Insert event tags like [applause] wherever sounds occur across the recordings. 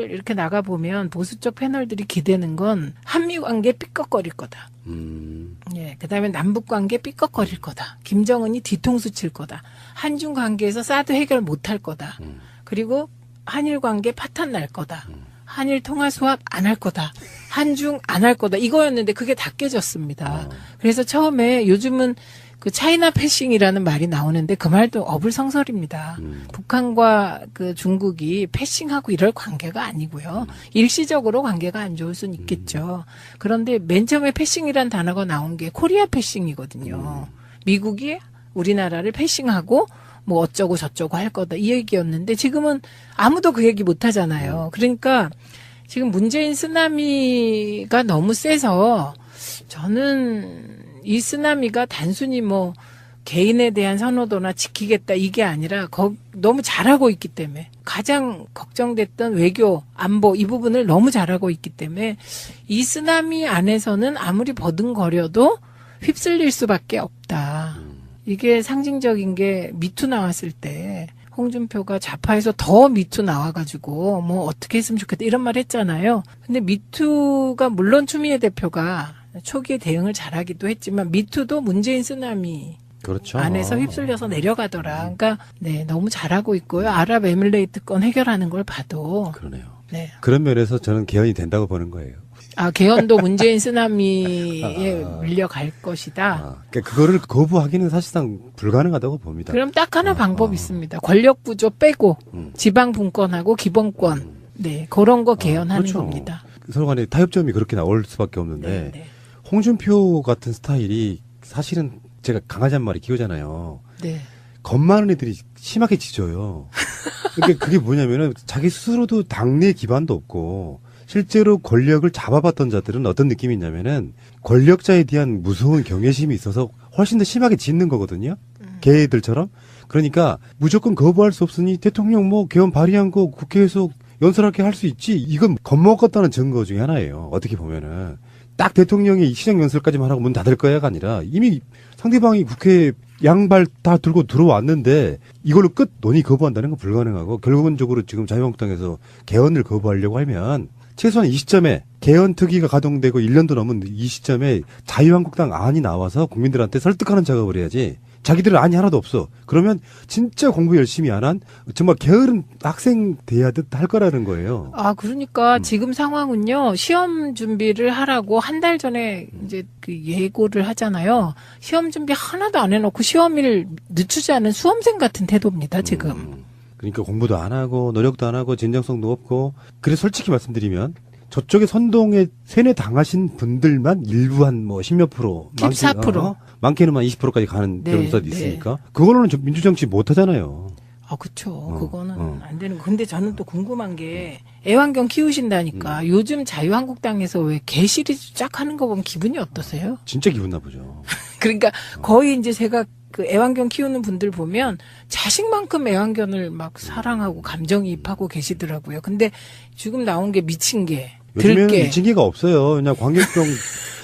이렇게 나가 보면 보수 쪽 패널들이 기대는 건 한미 관계 삐걱거릴 거다. 음. 예, 그 다음에 남북 관계 삐걱거릴 거다. 김정은이 뒤통수 칠 거다. 한중 관계에서 사드 해결 못할 거다. 음. 그리고 한일 관계 파탄 날 거다. 한일 통화 수합 안 할 거다. 한중 안 할 거다. 이거였는데 그게 다 깨졌습니다. 어. 그래서 처음에 요즘은 그 차이나 패싱이라는 말이 나오는데 그 말도 어불성설입니다. 음. 북한과 그 중국이 패싱하고 이럴 관계가 아니고요. 일시적으로 관계가 안 좋을 수는 있겠죠. 그런데 맨 처음에 패싱이란 단어가 나온 게 코리아 패싱이거든요. 미국이 우리나라를 패싱하고 뭐 어쩌고 저쩌고 할 거다 이 얘기였는데 지금은 아무도 그 얘기 못 하잖아요. 그러니까 지금 문재인 쓰나미가 너무 세서 저는 이 쓰나미가 단순히 뭐 개인에 대한 선호도나 지키겠다 이게 아니라 거, 너무 잘하고 있기 때문에 가장 걱정됐던 외교 안보 이 부분을 너무 잘하고 있기 때문에 이 쓰나미 안에서는 아무리 버둥거려도 휩쓸릴 수밖에 없다. 이게 상징적인 게 미투 나왔을 때 홍준표가 좌파에서 더 미투 나와가지고 뭐 어떻게 했으면 좋겠다 이런 말 했잖아요. 근데 미투가 물론 추미애 대표가 초기에 대응을 잘하기도 했지만 미투도 문재인 쓰나미 그렇죠. 안에서 휩쓸려서 내려가더라. 그러니까 네 너무 잘하고 있고요. 아랍에밀레이트 건 해결하는 걸 봐도 그러네요. 네. 그런 면에서 저는 개헌이 된다고 보는 거예요. 아 개헌도 문재인 쓰나미에 밀려갈 것이다. 아, 그러니까 그거를 거부하기는 사실상 불가능하다고 봅니다. 그럼 딱 하나 아, 방법 아. 있습니다. 권력 구조 빼고 음. 지방 분권하고 기본권 네 그런 거 개헌하는 그렇죠. 겁니다. 서로 간에 타협점이 그렇게 나올 수밖에 없는데 네, 네. 홍준표 같은 스타일이 사실은 제가 강아지 한 마리 키우잖아요. 네. 겁 많은 애들이 심하게 짖어요. 그러니까 그게 뭐냐면은 자기 스스로도 당내 기반도 없고 실제로 권력을 잡아봤던 자들은 어떤 느낌이 있냐면은 권력자에 대한 무서운 경외심이 있어서 훨씬 더 심하게 짖는 거거든요. 개들처럼. 그러니까 무조건 거부할 수 없으니 대통령 뭐 개헌 발의한 거 국회에서 연설하게 할 수 있지. 이건 겁먹었다는 증거 중에 하나예요. 어떻게 보면은. 딱 대통령이 시정 연설까지만 하고 문 닫을 거야가 아니라 이미 상대방이 국회 양발 다 들고 들어왔는데 이걸로 끝 논의 거부한다는 건 불가능하고 결국은적으로 지금 자유한국당에서 개헌을 거부하려고 하면 최소한 이 시점에 개헌 특위가 가동되고 1년도 넘은 이 시점에 자유한국당 안이 나와서 국민들한테 설득하는 작업을 해야지 자기들은 안이 하나도 없어. 그러면 진짜 공부 열심히 안 한 정말 게으른 학생 대하듯 할 거라는 거예요. 아 그러니까 음. 지금 상황은요 시험 준비를 하라고 한 달 전에 이제 그 예고를 하잖아요. 시험 준비 하나도 안 해놓고 시험일 늦추지 않은 수험생 같은 태도입니다 지금. 음. 그러니까 공부도 안 하고 노력도 안 하고 진정성도 없고 그래서 솔직히 말씀드리면 저쪽에 선동에 세뇌 당하신 분들만 일부 한 뭐 십몇 프로 14%. 어? 많게는 한 20%까지 가는 네, 경우도 네. 있으니까 그걸로는 저- 민주정치 못 하잖아요. 아, 그쵸. 어, 그거는 어. 안 되는 거. 근데 저는 또 궁금한 게 애완견 키우신다니까 음. 요즘 자유한국당에서 왜 개 시리즈 쫙 하는 거 보면 기분이 어떠세요? 진짜 기분 나쁘죠. [laughs] 그러니까 어. 거의 이제 제가 그 애완견 키우는 분들 보면 자식만큼 애완견을 막 사랑하고 감정이입하고 계시더라고요. 근데 지금 나온 게 미친 개, 요즘에는 들개. 미친 개가 없어요. 그냥 광견병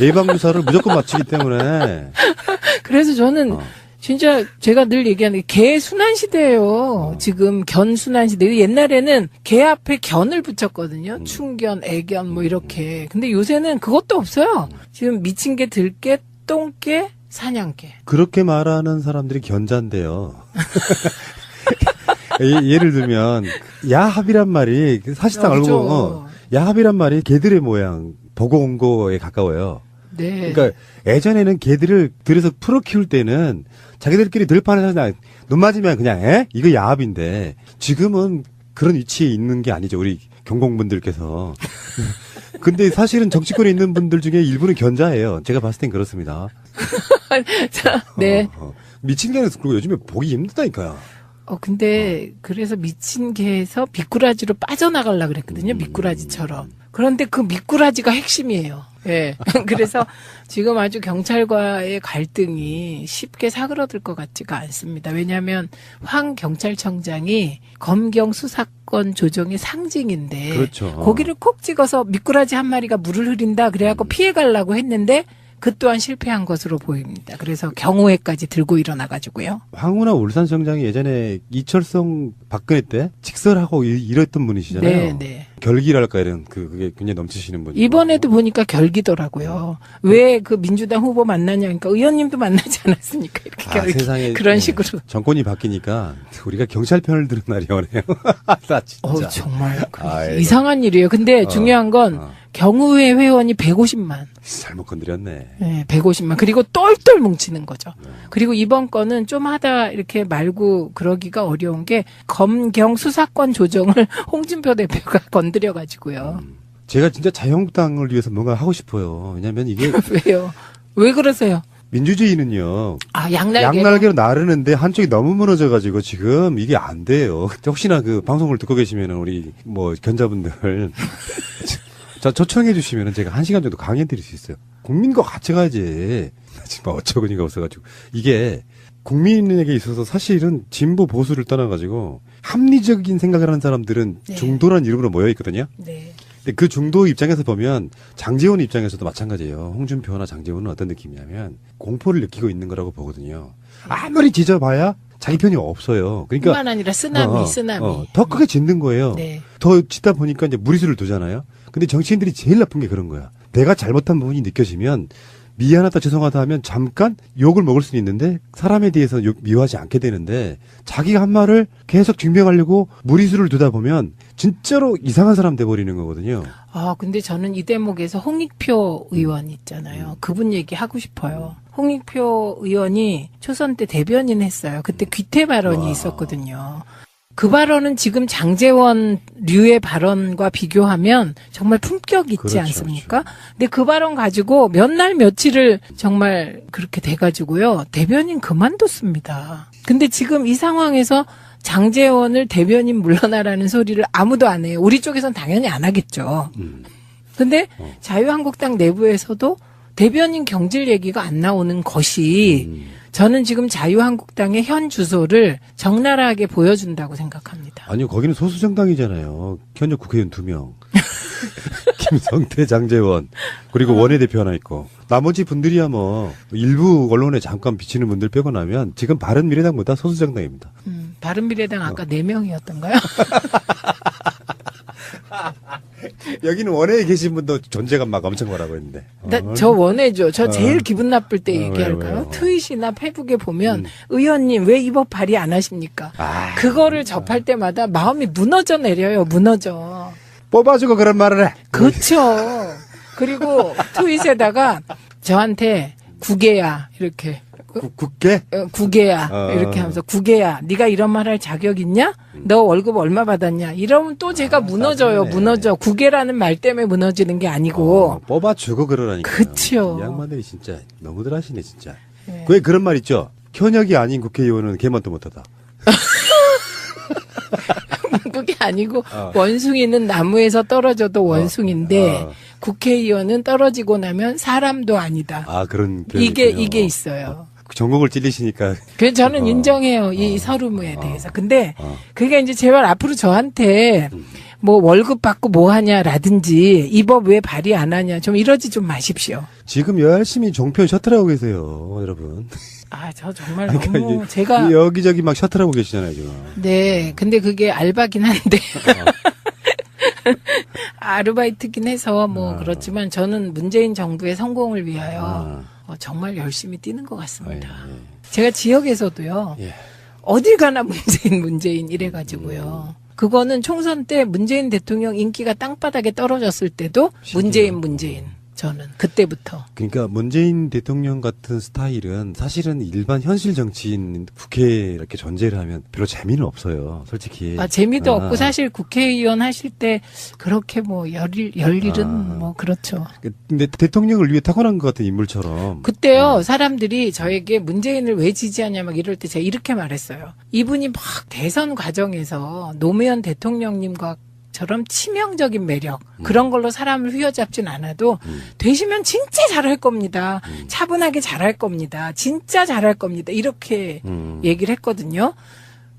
예방 주사를 무조건 맞추기 때문에 [laughs] 그래서 저는 어. 진짜 제가 늘 얘기하는 게 개 순환 어. 시대예요. 지금 견 순환 시대. 옛날에는 개 앞에 견을 붙였거든요. 음. 충견, 애견 뭐 이렇게. 근데 요새는 그것도 없어요. 지금 미친 개, 들개, 똥개, 사냥개. 그렇게 말하는 사람들이 견자인데요. [laughs] [laughs] 예- 예를 들면 야합이란 말이 사실상 어, 알고 그죠. 보면 어, 야합이란 말이 개들의 모양 보고 온 거에 가까워요. 네. 그러니까 예전에는 개들을 들여서 풀어 키울 때는 자기들끼리 들판에서 그냥 눈 맞으면 그냥 에 이거 야합인데 지금은 그런 위치에 있는 게 아니죠 우리 경공분들께서. [laughs] 근데 사실은 정치권에 있는 분들 중에 일부는 견자예요. 제가 봤을 땐 그렇습니다. [laughs] 자, 네. 어, 어. 미친 개는 그리고 요즘에 보기 힘들다니까요. 어, 근데, 그래서 미친 개에서 미꾸라지로 빠져나가려 그랬거든요. 음. 미꾸라지처럼. 그런데 그 미꾸라지가 핵심이에요. 예. [laughs] 그래서 지금 아주 경찰과의 갈등이 쉽게 사그러들 것 같지가 않습니다. 왜냐하면 황 경찰청장이 검경 수사권 조정의 상징인데. 그렇죠. 고기를 콕 찍어서 미꾸라지 한 마리가 물을 흐린다. 그래갖고 피해 가려고 했는데 그 또한 실패한 것으로 보입니다. 그래서 경호회까지 들고 일어나가지고요. 황운하 울산청장이 예전에 이철성 박근혜 때 직설하고 이- 이랬던 분이시잖아요. 네, 네. 결기랄까 이런 그 그게 굉장히 넘치시는 분이. 이번에도 보니까 결기더라고요. 왜그 민주당 후보 만나냐, 그러니까 의원님도 만나지 않았습니까? 이렇게 아, 결기. 세상에 그런 네, 식으로. 정권이 바뀌니까 우리가 경찰 편을 들은 날이 오네요. [laughs] 나 진짜. 어 정말 그 아이고. 이상한 일이에요. 근데 어, 중요한 건 어. 경우회 회원이 150만. 잘못 건드렸네. 네, 150만. 그리고 똘똘 뭉치는 거죠. 네. 그리고 이번 건은 좀 하다 이렇게 말고 그러기가 어려운 게 검경 수사권 조정을 [laughs] 홍준표 대표가 건드려 가지고요. 제가 진짜 자유한국당을 위해서 뭔가 하고 싶어요. 왜냐면 이게 [laughs] 왜요? 왜 그러세요? 민주주의는요. 아, 양날개. 양날개로 나르는데 한쪽이 너무 무너져가지고 지금 이게 안 돼요. [laughs] 혹시나 그 방송을 듣고 계시면 우리 뭐 견자분들 저 초청해 주시면 제가 한 시간 정도 강의 드릴 수 있어요. 국민과 같이 가야지. [laughs] 지금 어처구니가 없어가지고 이게 국민에게 있어서 사실은 진보 보수를 떠나가지고 합리적인 생각을 하는 사람들은 네. 중도란 이름으로 모여 있거든요. 네. 근데 그 중도 입장에서 보면 장재원 입장에서도 마찬가지예요. 홍준표나 장재원은 어떤 느낌이냐면 공포를 느끼고 있는 거라고 보거든요. 아무리 지져봐야 자기 편이 없어요. 그러니까 뿐만 아니라 쓰나미, 어, 어, 쓰나미. 어, 더 크게 짓는 거예요. 네. 더 짓다 보니까 이제 무리수를 두잖아요. 근데 정치인들이 제일 나쁜 게 그런 거야. 내가 잘못한 부분이 느껴지면 미안하다 죄송하다 하면 잠깐 욕을 먹을 수는 있는데 사람에 대해서 욕 미워하지 않게 되는데 자기가 한 말을 계속 증명하려고 무리수를 두다 보면 진짜로 이상한 사람 돼 버리는 거거든요. 아, 근데 저는 이 대목에서 홍익표 의원 있잖아요. 그분 얘기 하고 싶어요. 홍익표 의원이 초선 때 대변인 했어요. 그때 귀태 발언이 와. 있었거든요. 그 발언은 지금 장재원 류의 발언과 비교하면 정말 품격 있지 그렇죠, 않습니까? 근데 그 발언 가지고 몇 날 며칠을 정말 그렇게 돼가지고요. 대변인 그만뒀습니다. 근데 지금 이 상황에서 장재원을 대변인 물러나라는 소리를 아무도 안 해요. 우리 쪽에선 당연히 안 하겠죠. 음. 근데 어. 자유한국당 내부에서도 대변인 경질 얘기가 안 나오는 것이 음. 저는 지금 자유한국당의 현 주소를 적나라하게 보여준다고 생각합니다. 아니요, 거기는 소수 정당이잖아요. 현역 국회의원 두 명. [laughs] 김성태, 장재원, 그리고 원내대표 하나 있고. 나머지 분들이야 뭐, 일부 언론에 잠깐 비치는 분들 빼고 나면 지금 바른 미래당보다 소수 정당입니다. 음, 바른미래당 아까 네 명이었던가요? [laughs] [laughs] 여기는 원내에 계신 분도 존재감 막 엄청 뭐라고 했는데. 나, 어, 저 원해죠. 저 어. 제일 기분 나쁠 때 어, 얘기할까요? 왜요, 왜요? 트윗이나 페북에 보면 음. 의원님 왜이법 발의 안 하십니까? 아, 그거를 접할 때마다 마음이 무너져 내려요. 무너져. 뽑아주고 그런 말을 해. 그렇죠. 그리고 [laughs] 트윗에다가 저한테 구개야 이렇게 국- 국회? 어, 구개야 어. 이렇게 하면서 구개야 네가 이런 말 할 자격 있냐? 너 월급 얼마 받았냐? 이러면 또 제가 무너져요. 짜증나네. 무너져. 구개라는 말 때문에 무너지는 게 아니고. 어, 뽑아주고 그러라니까. 그쵸. 이 양반들이 진짜 너무들 하시네, 진짜. 네. 왜 그런 말 있죠? 현역이 아닌 국회의원은 개만도 못하다. [laughs] 그게 아니고 어. 원숭이는 나무에서 떨어져도 원숭인데 어. 국회의원은 떨어지고 나면 사람도 아니다. 아, 그런 이게 있군요. 이게 있어요. 전국을 찔리시니까. 그래서 저는 어. 인정해요. 이 어. 서름에 어. 대해서. 근데 어. 그게 이제 제발 앞으로 저한테 음. 뭐 월급 받고 뭐 하냐라든지 이 법 왜 발의 안 하냐 좀 이러지 좀 마십시오. 지금 열심히 종편 셔틀하고 계세요, 여러분. 아, 저 정말 그러니까 너무 제가 여기저기 막 셔틀하고 계시잖아요, 지금. 네, 근데 그게 알바긴 한데 [laughs] 아르바이트긴 해서 뭐 아. 그렇지만 저는 문재인 정부의 성공을 위하여 아. 어, 정말 열심히 뛰는 것 같습니다. 예, 제가 지역에서도요. 예. 어딜 가나 문재인 문재인 이래 가지고요. 그거는 총선 때 문재인 대통령 인기가 땅바닥에 떨어졌을 때도 문재인 문재인 저는 그때부터 그러니까 문재인 대통령 같은 스타일은 사실은 일반 현실 정치인 국회에 이렇게 존재를 하면 별로 재미는 없어요, 솔직히. 아, 재미도 아. 없고 사실 국회의원 하실 때 그렇게 뭐 열일 열일은 아. 뭐 그렇죠. 근데 대통령을 위해 타고난 것 같은 인물처럼. 그때요 음. 사람들이 저에게 문재인을 왜 지지하냐 막 이럴 때 제가 이렇게 말했어요. 이분이 막 대선 과정에서 노무현 대통령님과 처럼 치명적인 매력 그런 걸로 사람을 휘어잡진 않아도 음. 되시면 진짜 잘할 겁니다. 음. 차분하게 잘할 겁니다. 진짜 잘할 겁니다. 이렇게 음. 얘기를 했거든요.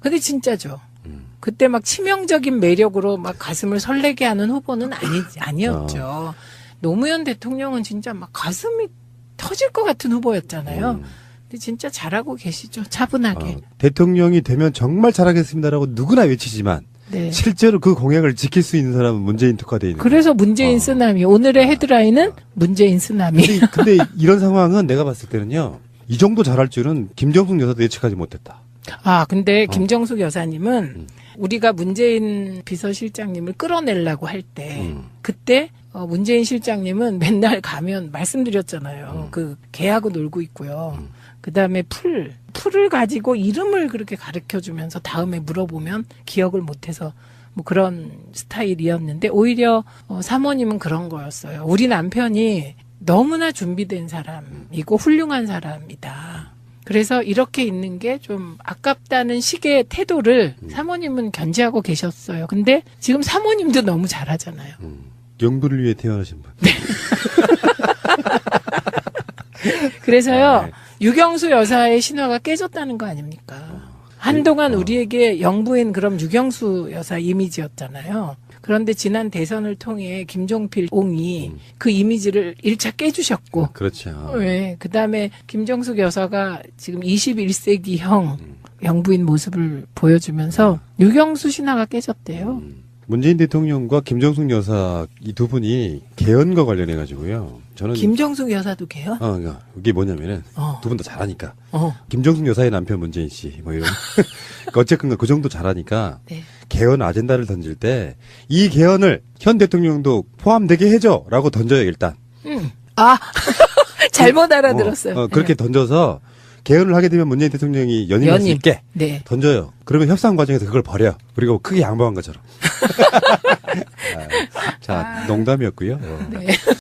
근데 진짜죠. 음. 그때 막 치명적인 매력으로 막 가슴을 설레게 하는 후보는 아니, 아니었죠. 노무현 대통령은 진짜 막 가슴이 터질 것 같은 후보였잖아요. 음. 근데 진짜 잘하고 계시죠. 차분하게. 어, 대통령이 되면 정말 잘하겠습니다라고 누구나 외치지만 네. 실제로 그 공약을 지킬 수 있는 사람은 문재인 특화돼 있는. 그래서 문재인 어. 쓰나미. 오늘의 헤드라인은 문재인 쓰나미. 근데, 근데 이런 상황은 내가 봤을 때는요. 이 정도 잘할 줄은 김정숙 여사도 예측하지 못했다. 아, 근데 어. 김정숙 여사님은 음. 우리가 문재인 비서실장님을 끌어내려고 할 때 음. 그때 어, 문재인 실장님은 맨날 가면 말씀드렸잖아요. 음. 그 개하고 놀고 있고요. 그다음에 풀 풀을 가지고 이름을 그렇게 가르쳐 주면서 다음에 물어보면 기억을 못 해서 뭐 그런 스타일이었는데 오히려 어, 사모님은 그런 거였어요. 우리 남편이 너무나 준비된 사람이고 훌륭한 사람이다. 그래서 이렇게 있는 게 좀 아깝다는 식의 태도를 사모님은 견지하고 계셨어요. 근데 지금 사모님도 너무 잘하잖아요. 음. 영부를 위해 태어나신 분. [laughs] 그래서요, 아, 네. 유경수 여사의 신화가 깨졌다는 거 아닙니까? 한동안 어. 우리에게 영부인 그럼 유경수 여사 이미지였잖아요. 그런데 지난 대선을 통해 김종필 옹이 음. 그 이미지를 일차 깨주셨고, 그렇죠. 네. 그 다음에 김정숙 여사가 지금 21세기형 영부인 모습을 보여주면서 유경수 신화가 깨졌대요. 음. 문재인 대통령과 김정숙 여사 이 두 분이 개헌과 관련해 가지고요. 저는 김정숙 여사도 개요? 어, 그러니까 이게 뭐냐면은 어. 두분 다 잘하니까 어. 김정숙 여사의 남편 문재인 씨 뭐 이런 [laughs] 어쨌든 그 정도 잘하니까 네. 개헌 아젠다를 던질 때 이 개헌을 현 대통령도 포함되게 해줘라고 던져요 일단 음. 아, [laughs] 잘못 알아들었어요. 어, 어, 그렇게 던져서 개헌을 하게 되면 문재인 대통령이 연임할 수 연임. 있게 네. 던져요. 그러면 협상 과정에서 그걸 버려. 그리고 크게 양보한 것처럼. [laughs] 아, 자, 농담이었고요. 어. 네.